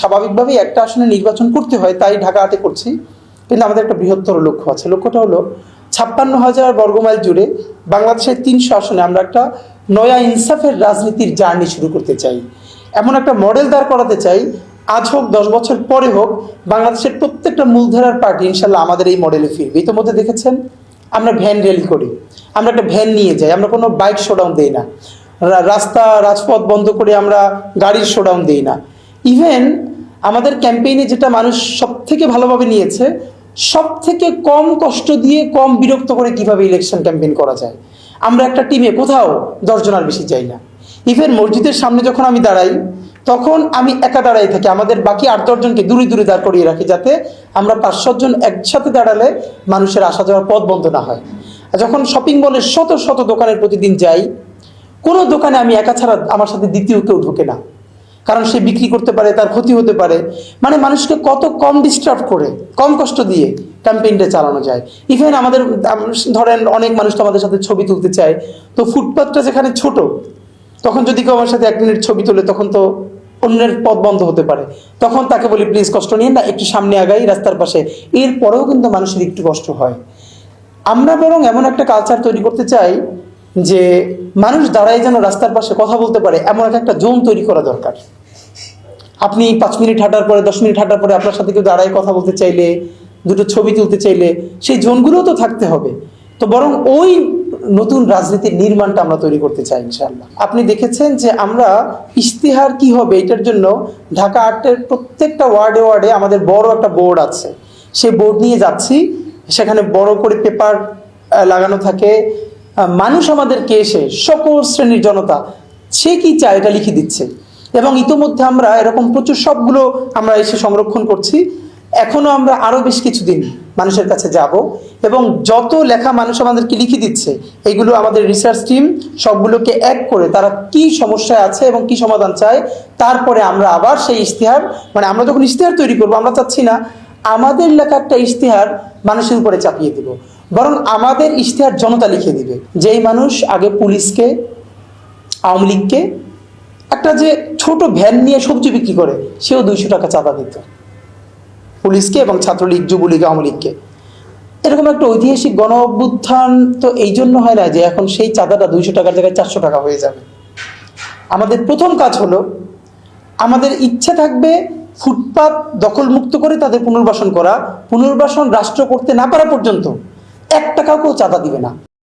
স্বাভাবিকভাবেই একটা আসনে নির্বাচন করতে হয়, তাই ঢাকা আটে করছি। কিন্তু আমাদের একটা বৃহত্তর লক্ষ্য আছে। লক্ষ্যটা হলো ছাপ্পান্ন হাজার বর্গমাইল জুড়ে বাংলাদেশের তিনশো আসনে আমরা একটা নয়া ইনসাফের রাজনীতির জার্নি শুরু করতে চাই। এমন একটা মডেল দাঁড় করাতে চাই, আজ হোক, দশ বছর পরে হোক, বাংলাদেশের প্রত্যেকটা মূলধারার পার্টি ইনশাল্লাহ আমাদের এই মডেলে ফিরবে। ইতিমধ্যে দেখেছেন, আমরা ভ্যান র্যালি করি, আমরা একটা ভ্যান নিয়ে যাই, আমরা কোনো বাইক শোডাউন দিই না। রাস্তা, রাজপথ বন্ধ করে আমরা গাড়ির শোডাউন দিই না। ইভেন আমাদের ক্যাম্পেইনে যেটা মানুষ সব থেকে ভালোভাবে নিয়েছে সব থেকে কম কষ্ট দিয়ে কম বিরক্ত করে কীভাবে ইলেকশন ক্যাম্পেইন করা যায়। আমরা একটা টিমে কোথাও দশজনের বেশি যাই না। ইভেন মসজিদের সামনে যখন আমি দাঁড়াই, তখন আমি একা দাঁড়াই থাকি। আমাদের বাকি আট দশজনকে দূরে দূরে দাঁড় করিয়ে রাখি যাতে আমরা পাঁচ সাতজন একসাথে দাঁড়ালে মানুষের আসা যাওয়ার পথ বন্ধ না হয়। আর যখন শপিং মলের শত শত দোকানের প্রতিদিন যাই, কোনো দোকানে আমি একা ছাড়া আমার সাথে দ্বিতীয় কেউ ঢোকে না। কারণ সে বিক্রি করতে পারে তার ক্ষতি হতে পারে। মানে মানুষকে কত কম ডিস্টার্ব করে কম কষ্ট দিয়ে ক্যাম্পেইনটা চালানো যায়। ইভেন আমাদের আম, ধরেন অনেক মানুষ তো আমাদের সাথে ছবি তুলতে চায়। তো ফুটপাথটা যেখানে ছোট তখন যদি কেউ আমার সাথে এক মিনিট ছবি তোলে তখন তো অন্যের পথ বন্ধ হতে পারে। তখন তাকে বলি প্লিজ কষ্ট নিয়ে না একটু সামনে আগাই রাস্তার পাশে। এরপরেও কিন্তু মানুষের একটু কষ্ট হয়। আমরা বরং এমন একটা কালচার তৈরি করতে চাই যে মানুষ দাঁড়ায় যেন রাস্তার পাশে কথা বলতে পারে, এমন একটা জোন তৈরি করা দরকার। আপনি পাঁচ মিনিট হাঁটার পরে, দশ মিনিট হাঁটার পরে আপনার সাথে কেউ দাঁড়ায় কথা বলতে চাইলে, দুটো ছবি তুলতে চাইলে, সেই জোনগুলোও তো থাকতে হবে। তো বরং ওই নতুন রাজনীতির নির্মাণটা আমরা তৈরি করতে চাই, ইনশাআল্লাহ। আপনি দেখেছেন যে আমরা ইশতিহার কি হবে, এটার জন্য ঢাকা আর্টের প্রত্যেকটা ওয়ার্ডে ওয়ার্ডে আমাদের বড় একটা বোর্ড আছে। সেই বোর্ড নিয়ে যাচ্ছি, সেখানে বড় করে পেপার লাগানো থাকে। মানুষ আমাদেরকে এসে সকল শ্রেণির জনতা সে কি চায় এটা লিখে দিচ্ছে। এবং ইতোমধ্যে আমরা এরকম প্রচুর সবগুলো আমরা এসে সংরক্ষণ করছি। এখনও আমরা আরও বেশ কিছুদিন মানুষের কাছে যাব এবং যত লেখা মানুষ আমাদেরকে লিখে দিচ্ছে, এগুলো আমাদের রিসার্চ টিম সবগুলোকে এক করে তারা কি সমস্যায় আছে এবং কি সমাধান চায়, তারপরে আমরা আবার সেই ইশতেহার মানে আমরা যখন ইশতেহার তৈরি করব, আমরা চাচ্ছি না, আমাদের লেখা একটা ইশতেহার মানুষের উপরে চাপিয়ে দিব। বরং আমাদের ইশতেহার জনতা লিখে দিবে। যেই মানুষ আগে পুলিশকে, আওয়ামী লীগকে, একটা যে ছোট ভ্যান নিয়ে সবজি বিক্রি করে, সেও দুইশো টাকা চাঁদা দিত। পুলিশকে এবং ছাত্রলীগ, যুবলীগ, আওয়ামী লীগকে। এরকম একটা ঐতিহাসিক গণ অভ্যুত্থান তো এই জন্য হয় না যে এখন সেই চাঁদাটা দুইশো টাকার জায়গায় চারশো টাকা হয়ে যাবে। আমাদের প্রথম কাজ হলো, আমাদের ইচ্ছা থাকবে ফুটপাত দখলমুক্ত করে তাদের পুনর্বাসন করা, পুনর্বাসন রাষ্ট্র করতে না পারা পর্যন্ত এক টাকাও কেউ চাঁদা দিবে না।